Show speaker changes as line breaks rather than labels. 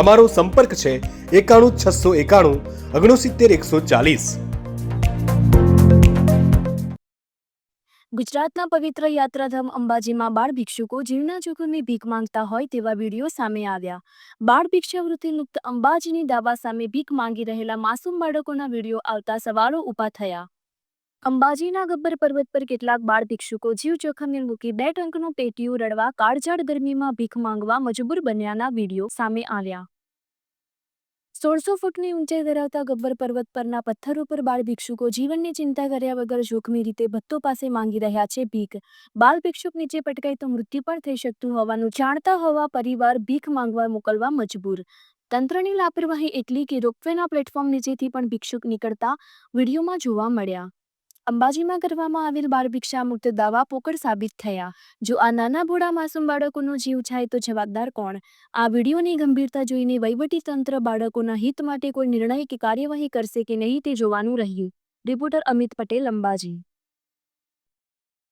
અમારો સંપર્ક છે એકાણું છસો એકાણું ઓગણસિત્તેર એકસો ચાલીસ.
ગુજરાતના પવિત્ર યાત્રાધામ અંબાજીમાં બાળ ભિક્ષુકો જીવના જોખમે ભીખ માંગતા હોય તેવા વીડિયો સામે આવ્યા. બાળ ભિક્ષાવૃત્તિ મુક્ત અંબાજીની દાવા સામે ભીખ માંગી રહેલા માસૂમ બાળકોના વીડિયો આવતા સવાલો ઊભા થયા. અંબાજીના ગબ્બર પર્વત પર કેટલાક બાળ ભિક્ષુકો જીવ જોખમે મૂકી બે ટંકનું પેટીયું રડવા કાળઝાળ ગરમીમાં ભીખ માંગવા મજબૂર બન્યાના વીડિયો સામે આવ્યા. સોળસો ફૂટની ઊંચાઈ ધરાવતા ગબ્બર પર્વત પરના પથ્થરો પર બાળ ભિક્ષુકો જીવનની ચિંતા કર્યા વગર જોખમી રીતે ભત્તો પાસે માંગી રહ્યા છે ભીખ. બાળ ભિક્ષુક નીચે પટકાય તો મૃત્યુ પણ થઈ શકતું હોવાનું જાણતા હોવા પરિવાર ભીખ માંગવા મોકલવા મજબૂર. તંત્રની લાપરવાહી એટલી કે રોપવેના પ્લેટફોર્મ નીચેથી પણ ભિક્ષુક નીકળતા વિડીયોમાં જોવા મળ્યા. અંબાજીમાં કરવામાં આવેલ બાળ ભિક્ષા મુક્ત દાવા પોકળ સાબિત થયા. જો આ નાના ભોળા માસૂમ બાળકોનો જીવ જાય તો જવાબદાર કોણ? આ વિડીયોની ગંભીરતા જોઈને વહીવટી તંત્ર બાળકોના હિત માટે કોઈ નિર્ણય કે કાર્યવાહી કરશે કે નહીં તે જોવાનું રહ્યું. રિપોર્ટર અમિત પટેલ, અંબાજી.